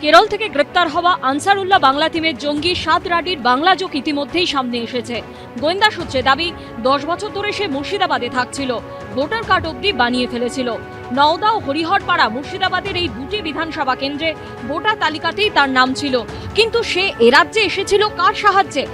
কেরল থেকে গ্রেপ্তার হওয়া আনসারুল্লাহ বাংলা টিমের জঙ্গি সাত রাডির বাংলা যোগ ইতিমধ্যেই সামনে এসেছে। গোয়েন্দা সূত্রে দাবি, দশ বছর ধরে সে মুর্শিদাবাদে থাকছিল। ভোটার কার্ড অব্দি বানিয়ে ফেলেছিল। নওদা ও হরিহরপাড়া মুর্শিদাবাদের এই দুটি বিধানসভা কেন্দ্রে ভোটার তালিকাতেই তার নাম ছিল। কিন্তু সে এ রাজ্যে এসেছিল কার সাহায্যে?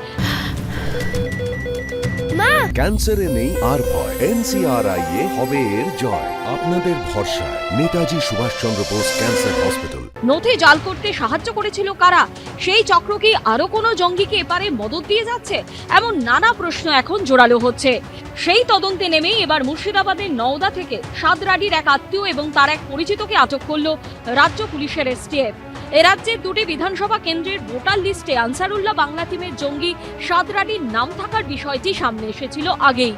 ক্যান্সারে নেই আর ভয়। এনসিআরআই এ হবে এর জয়। আপনাদের ভরসা নেতাজি সুভাষচন্দ্র বোস ক্যান্সার হসপিটাল। নথি জাল করতে সাহায্য করেছিল কারা? সেই চক্র কি আরও কোনো জঙ্গিকে এপারে মদত দিয়ে যাচ্ছে? এমন নানা প্রশ্ন এখন জোরালো হচ্ছে। সেই তদন্তে নেমেই এবার মুর্শিদাবাদের নওদা থেকে সাদরাডির এক আত্মীয় এবং তার এক পরিচিতকে আটক করল রাজ্য পুলিশের এসটিএফ এ রাজ্যের দুটি বিধানসভা কেন্দ্রের ভোটার লিস্টে আনসারুল্লাহ বাংলা টিমের জঙ্গি সাদরাডির নাম থাকার বিষয়টি সামনে এসেছিল আগেই।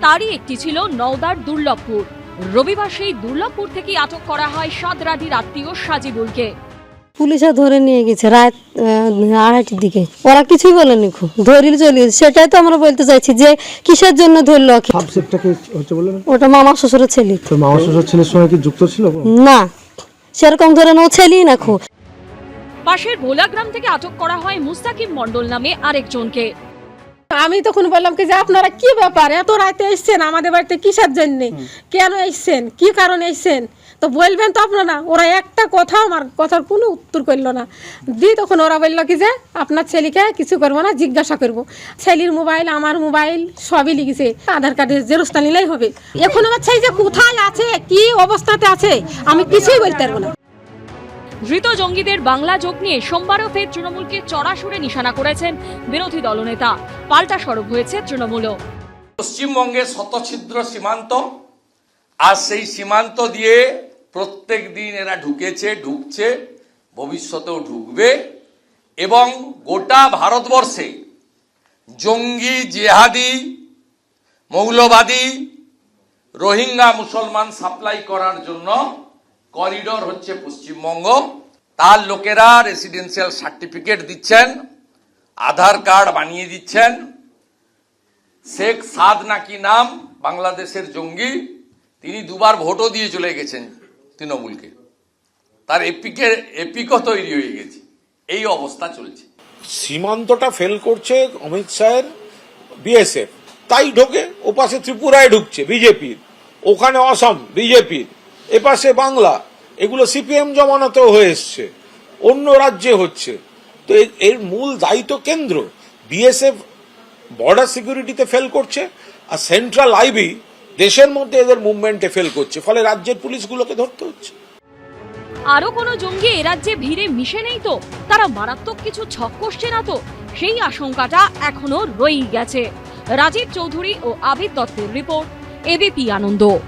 তারই একটি ছিল নওদার দুর্লভপুর। রবিবার সেই দুর্লভপুর থেকে আটক করা হয় সাদরাডির আত্মীয় সাজিবুলকে। পুলিশে ধরে নিয়ে গেছে রাত আড়াইটির দিকে। ওরা কিছুই বলেনি খুব। ধরিল চলে গেছে। সেটাই তো আমরা বলতে চাইছি যে কিসের জন্য ধরলো হচ্ছে ওটা মামা শ্বশুরের ছেলে। তো মামা শ্বশুর ছেলের সঙ্গে কি যুক্ত ছিল? না। সেরকম ধরে ও ছেলেই না খুব। পাশের ভোলাগ্রাম থেকে আটক করা হয় মুস্তাকিম মণ্ডল নামে আরেকজনকে। আমি তখন বললাম কি যে আপনারা কি ব্যাপার? এত রাতে এসছেন আমাদের বাড়িতে কিসের জন্যে? কেন এসছেন? কি কারণে এসছেন? তো বলবেন তো আপনারা ওরা একটা কথা আমার কথার কোনো উত্তর করল না। দি তখন ওরা বলল কি যে আপনার ছেলেকে কিছু করব না জিজ্ঞাসা করব। ছেলের মোবাইল আমার মোবাইল সবই লিখেছে। আধার কার্ডের জেরোস্তা নিলেই হবে। এখন আমার ছেলে যে কোথায় আছে কি অবস্থাতে আছে আমি কিছুই বলতে পারব না। ধৃত জঙ্গিদের বাংলা যোগ নিয়ে সোমবারও ফের তৃণমূলকে চড়াসুরে নিশানা করেছেন বিরোধী দলনেতা। পাল্টা সরব হয়েছে তৃণমূলও। পশ্চিমবঙ্গের শতছিদ্র সীমান্ত আর সেই সীমান্ত দিয়ে প্রত্যেক দিন এরা ঢুকেছে, ঢুকছে, ভবিষ্যতেও ঢুকবে এবং গোটা ভারতবর্ষে জঙ্গি, জেহাদি, মৌলবাদী, রোহিঙ্গা, মুসলমান সাপ্লাই করার জন্য করিডোর হচ্ছে পশ্চিমবঙ্গ। তার লোকেরা রেসিডেন্সিয়াল সার্টিফিকেট দিচ্ছেন, আধার কার্ড বানিয়ে দিচ্ছেন। শেখ সাদ নাকি নাম? বাংলাদেশের জঙ্গি। তিনি দুবার ভোটও দিয়ে চলে গেছেন তৃণমূলকে। তার এপিকে, এপিকও তৈরি হয়ে গেছে। এই অবস্থা চলছে। সীমান্তটা ফেল করছে অমিত শাহের বিএসএফ তাই ঢোকে, ওপাশে ত্রিপুরায় ঢুকছে বিজেপির ওখানে অসম বিজেপির এপাশে বাংলা, এগুলো সিপিএম জমানাতেও হয়ে এসছে, অন্য রাজ্যে হচ্ছে। তো এর- মূল দায়িত্ব কেন্দ্র বিএসএফ বর্ডার সিকিউরিটিতে ফেল করছে, আর সেন্ট্রাল আইবি দেশের মধ্যে এদের মুভমেন্টে ফেল করছে, ফলে রাজ্যের পুলিশগুলোকে ধরতে হচ্ছে। আরও কোনো জঙ্গি এ রাজ্যে ভিড়ে মিশে নেই তো? তারা মারাত্মক কিছু ছক কষছে না তো? সেই আশঙ্কাটা এখনও রয়েই গেছে। রাজীব চৌধুরী ও আবিদ দত্তের রিপোর্ট, এবিপি আনন্দ।